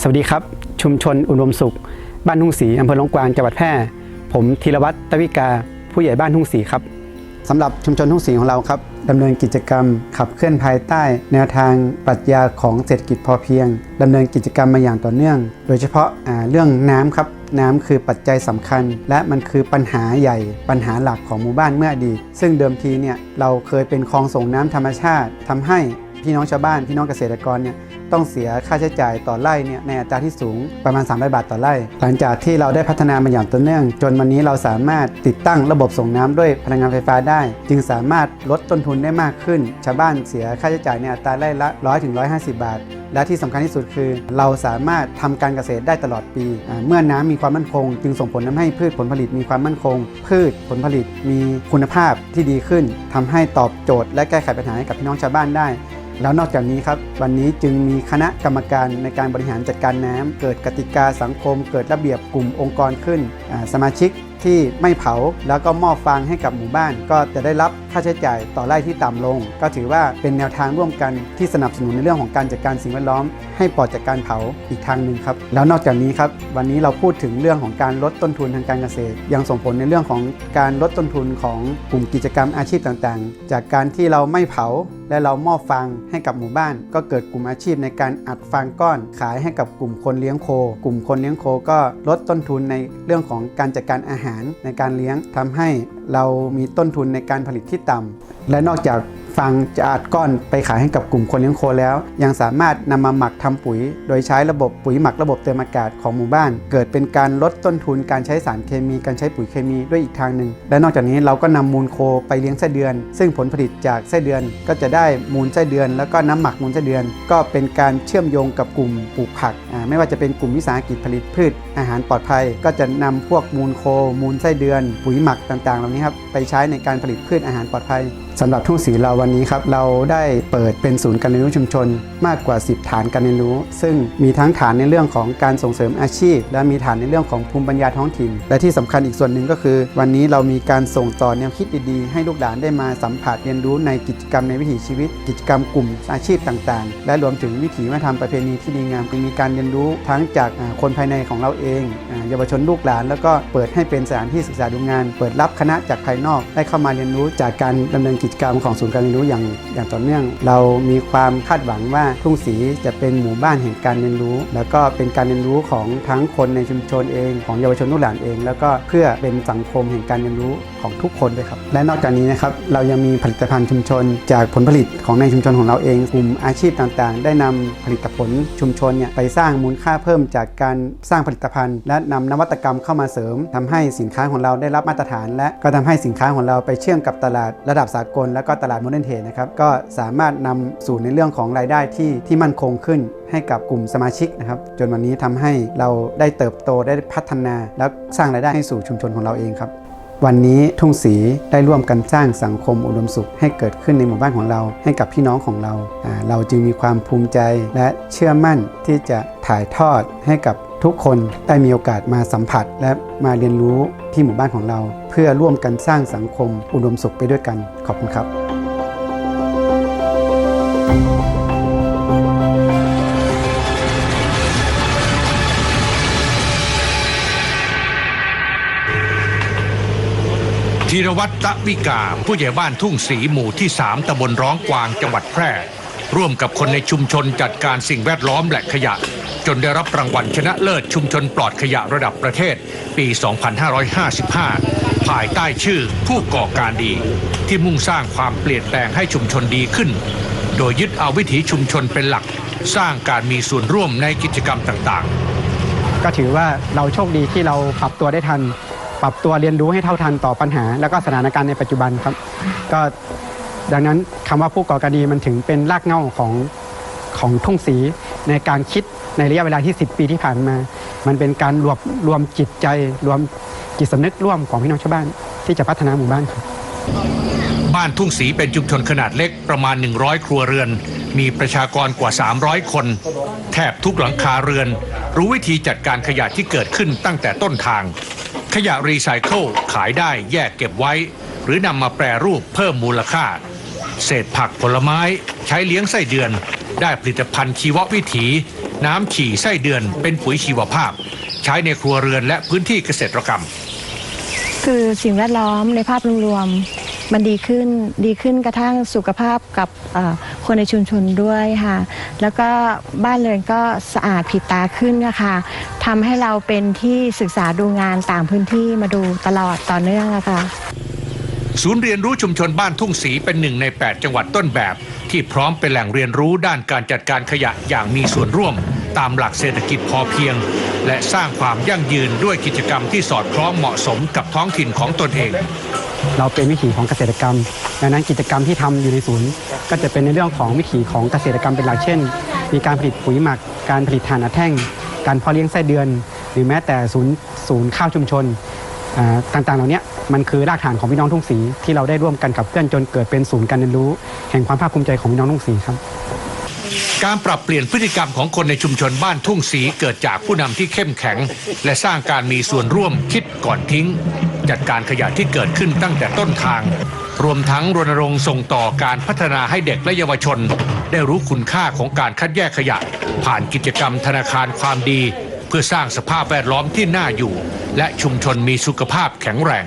สวัสดีครับ ชุมชนอุดมสุข บ้านทุ่งศรีอำเภอลงกวางจังหวัดแพร่ ผมธีรวัตรตวิกา ผู้ใหญ่บ้านทุ่งศรีครับสำหรับชุมชนทุ่งศรีของเราครับดำเนินกิจกรรมขับเคลื่อนภายใต้ แนวทางปรัชญาของเศรษฐกิจพอเพียงดำเนินกิจกรรมมาอย่างต่อเนื่อง โดยเฉพาะอ่าเรื่องน้ำครับน้ำคือปัจจัยสำคัญ และมันคือปัญหาใหญ่ ปัญหาหลักของหมู่บ้านเมื่ออดีตซึ่งเดิมทีเนี่ยเราเคยเป็นคลองส่งน้ำธรรมชาติทำให้พี่น้องชาวบ้านพี่น้องเกษตรกรเนี่ย ต้องเสียค่าใช้จ่ายต่อไร่เนี่ยในอัตราที่สูงประมาณ 300 บาทต่อไร่ หลังจากที่เราได้พัฒนามาอย่างต่อเนื่อง จนวันนี้เราสามารถติดตั้งระบบส่งน้ำด้วยพลังงานไฟฟ้าได้ จึงสามารถลดต้นทุนได้มากขึ้น ชาวบ้านเสียค่าใช้จ่ายในอัตราไร่ละ 100ถึง150 บาท และที่สำคัญที่สุดคือ เราสามารถทำการเกษตรได้ตลอดปี เมื่อน้ำมีความมั่นคง จึงส่งผลทำให้พืชผลผลิตมีความมั่นคง พืชผลผลิตมีคุณภาพที่ดีขึ้นทำให้ตอบโจทย์และแก้ไขปัญหาให้กับพี่น้องชาวบ้านได้ แล้วนอกจากนี้ครับวันนี้จึงมีคณะกรรมการในการบริหารจัดการน้ำเกิดกติกาสังคม เกิดระเบียบกลุ่มองค์กรขึ้น สมาชิก ที่ไม่เผาแล้วก็มอบฟางให้กับหมู่บ้าน ก็จะได้รับค่าใช้จ่ายต่อไร่ที่ต่ำลง ก็ถือว่าเป็นแนวทางร่วมกันที่สนับสนุนในเรื่องของการจัดการสิ่งแวดล้อม ให้ปลอดจากการเผาอีกทางหนึ่งครับแล้วนอกจากนี้ครับวันนี้เราพูดถึงเรื่องของการลดต้นทุนทางการเกษตร ยังส่งผลในเรื่องของการลดต้นทุนของกลุ่มกิจกรรมอาชีพต่างๆ จากการที่เราไม่เผาและเรามอบฟางให้กับหมู่บ้าน ก็เกิดกลุ่มอาชีพในการอัดฟางก้อน ขายให้กับกลุ่มคนเลี้ยงโค กลุ่มคนเลี้ยงโคก็ลดต้นทุนในเรื่องของการจัดการอาหารในการเลี้ยงทำให้เรามีต้นทุนในการผลิตที่ต่ำและนอกจาก ฟางจะอัดก้อนไปขายให้กับกลุ่มคนเลี้ยงโคแล้ว ยังสามารถนำมาหมักทำปุ๋ย โดยใช้ระบบปุ๋ยหมักระบบเติมอากาศของหมู่บ้าน เกิดเป็นการลดต้นทุนการใช้สารเคมี การใช้ปุ๋ยเคมีด้วยอีกทางหนึ่ง และนอกจากนี้เราก็นำมูลโคไปเลี้ยงไส้เดือน ซึ่งผลผลิตจากไส้เดือนก็จะได้มูลไส้เดือน แล้วก็น้ำหมักมูลไส้เดือน ก็เป็นการเชื่อมโยงกับกลุ่มปลูกผักอ่าไม่ว่าจะเป็นกลุ่มวิสาหกิจผลิตพืช อาหารปลอดภัย ก็จะนำพวกมูลโค มูลไส้เดือน ปุ๋ยหมักต่างๆ เหล่านี้ครับไปใช้ในการผลิตพืชอาหารปลอดภัย สำหรับทุ่งศรีเราวันนี้ครับเราได้เปิดเป็นศูนย์การเรียนรู้ชุมชน มากกว่า 10 ฐานการเรียนรู้ ซึ่งมีทั้งฐานในเรื่องของการส่งเสริมอาชีพ และมีฐานในเรื่องของภูมิปัญญาท้องถิ่น และที่สำคัญอีกส่วนหนึ่งก็คือ วันนี้เรามีการส่งต่อแนวคิดดีๆ ให้ลูกหลานได้มาสัมผัสเรียนรู้ในกิจกรรมในวิถีชีวิต กิจกรรมกลุ่มอาชีพต่างๆ และรวมถึงวิถีวัฒนธรรมประเพณีที่ดีงามมีการเรียนรู้ทั้งจากคนภายในของเราเองเยาวชนลูกหลาน แล้วก็เปิดให้เป็นสถานที่ศึกษาดูงาน เปิดรับคณะจากภายนอกได้เข้ามาเรียนรู้จากการดำเนินกิจกรรมของศูนย์การเรียนรู้อย่างอย่างต่อเนื่อง เรามีความคาดหวังว่าทุ่งศรีจะเป็นหมู่บ้านแห่งการเรียนรู้ แล้วก็เป็นการเรียนรู้ของทั้งคนในชุมชนเองของเยาวชนลูกหลานเอง แล้วก็เพื่อเป็นสังคมแห่งการเรียนรู้ของทุกคนด้วยครับ และนอกจากนี้นะครับเรายังมีผลิตภัณฑ์ชุมชน จากผลผลิตของในชุมชนของเราเองกลุ่มอาชีพต่างๆ ได้นำผลิตผลชุมชนเนี่ยไปสร้างมูลค่าเพิ่มจากการสร้างผลิตภัณฑ์ และนำนวัตกรรมเข้ามาเสริมทำให้สินค้าของเราได้รับมาตรฐาน และก็ทำให้สินค้าของเราไปเชื่อมกับตลาดระดับสากล และก็ตลาดโมเดิร์นเทรดนะครับก็สามารถนำสู่ในเรื่องของรายได้ที่ที่มั่นคงขึ้นให้กับกลุ่มสมาชิกนะครับจนวันนี้ทำให้เราได้เติบโตได้พัฒนา แล้วสร้างรายได้ให้สู่ชุมชนของเราเองครับ วันนี้ทุ่งศรีได้ร่วมกันสร้างสังคมอุดมสุข ให้เกิดขึ้นในหมู่บ้านของเรา ให้กับพี่น้องของเรา เราจึงมีความภูมิใจและเชื่อมั่นที่จะถ่ายทอดให้กับ ทุกคนได้มีโอกาสมาสัมผัส และมาเรียนรู้ที่หมู่บ้านของเรา เพื่อร่วมกันสร้างสังคมอุดมสุขไปด้วยกัน ขอบคุณครับธีรวัตรตะวิกา ผู้ใหญ่บ้านทุ่งสีหมู่ที่ 3ตำบลร้องกวางจังหวัดแพร่ ร่วมกับคนในชุมชนจัดการสิ่งแวดล้อมและขยะ จนได้รับรางวัลชนะเลิศชุมชนปลอดขยะระดับประเทศ ปี 2555 ภายใต้ชื่อผู้ก่อการดี ที่มุ่งสร้างความเปลี่ยนแปลงให้ชุมชนดีขึ้น โดยยึดเอาวิถีชุมชนเป็นหลัก สร้างการมีส่วนร่วมในกิจกรรมต่างๆ ก็ถือว่าเราโชคดีที่เราปรับตัวได้ทัน ปรับตัวเรียนรู้ให้เท่าทันต่อปัญหา แล้วก็สถานการณ์ในปัจจุบันครับ ก็ดังนั้นคำว่าผู้ก่อการดีมันถึงเป็นรากเหง้าของของทุ่งสีในการคิด ในระยะเวลาที่ 10 ปีที่ผ่านมา มันเป็นการรวบรวมจิตใจ รวมจิตสำนึกร่วมของพี่น้องชาวบ้าน ที่จะพัฒนาหมู่บ้านครับบ้านทุ่งศรีเป็นชุมชนขนาดเล็กประมาณ 100 ครัวเรือน มีประชากรกว่า 300 คน แทบทุกหลังคาเรือน รู้วิธีจัดการขยะที่เกิดขึ้นตั้งแต่ต้นทาง ขยะรีไซเคิลขายได้แยกเก็บไว้ หรือนำมาแปรรูปเพิ่มมูลค่า เศษผักผลไม้ ใช้เลี้ยงไส้เดือน ได้ผลิตภัณฑ์ชีววิถี น้ำฉี่ไส้เดือนเป็นปุ๋ยชีวภาพ ใช้ในครัวเรือนและพื้นที่เกษตรกรรม คือสิ่งแวดล้อมในภาพรวมๆมันดีขึ้นดีขึ้นกระทั่งสุขภาพกับเอ่อคนในชุมชนด้วยค่ะ แล้วก็บ้านเรือนก็สะอาดผิดตาขึ้นนะคะทำให้เราเป็นที่ศึกษาดูงานต่างพื้นที่มาดูตลอดต่อเนื่องอะค่ะศูนย์เรียนรู้ชุมชนบ้านทุ่งศรีเป็นหนึ่งใน 8 จังหวัดต้นแบบ ที่พร้อมเป็นแหล่งเรียนรู้ด้านการจัดการขยะอย่างมีส่วนร่วม ตามหลักเศรษฐกิจพอเพียง และสร้างความยั่งยืนด้วยกิจกรรมที่สอดคล้องเหมาะสมกับท้องถิ่นของตนเอง เราเป็นวิถีของเกษตรกรรม ดังนั้นกิจกรรมที่ทำอยู่ในศูนย์ ก็จะเป็นในเรื่องของวิถีของเกษตรกรรมเป็นหลักเช่น มีการผลิตปุ๋ยหมัก การผลิตถ่านอัดแท่ง การเพาะเลี้ยงไส้เดือน หรือแม้แต่ศูนย์ศูนย์ข้าวชุมชนต่างๆ เหล่านี้มันคือรากฐานของพี่น้องทุ่งศรีที่เราได้ร่วมกันกับเพื่อนจนเกิดเป็นศูนย์การเรียนรู้ แห่งความภาคภูมิใจของพี่น้องทุ่งศรีครับ การปรับเปลี่ยนพฤติกรรมของคนในชุมชนบ้านทุ่งศรีเกิดจากผู้นำที่เข้มแข็ง และสร้างการมีส่วนร่วมคิดก่อนทิ้ง จัดการขยะที่เกิดขึ้นตั้งแต่ต้นทาง รวมทั้งรณรงค์ส่งต่อการพัฒนาให้เด็กและเยาวชน ได้รู้คุณค่าของการคัดแยกขยะ ผ่านกิจกรรมธนาคารความดี เพื่อสร้างสภาพแวดล้อมที่น่าอยู่ และชุมชนมีสุขภาพแข็งแรง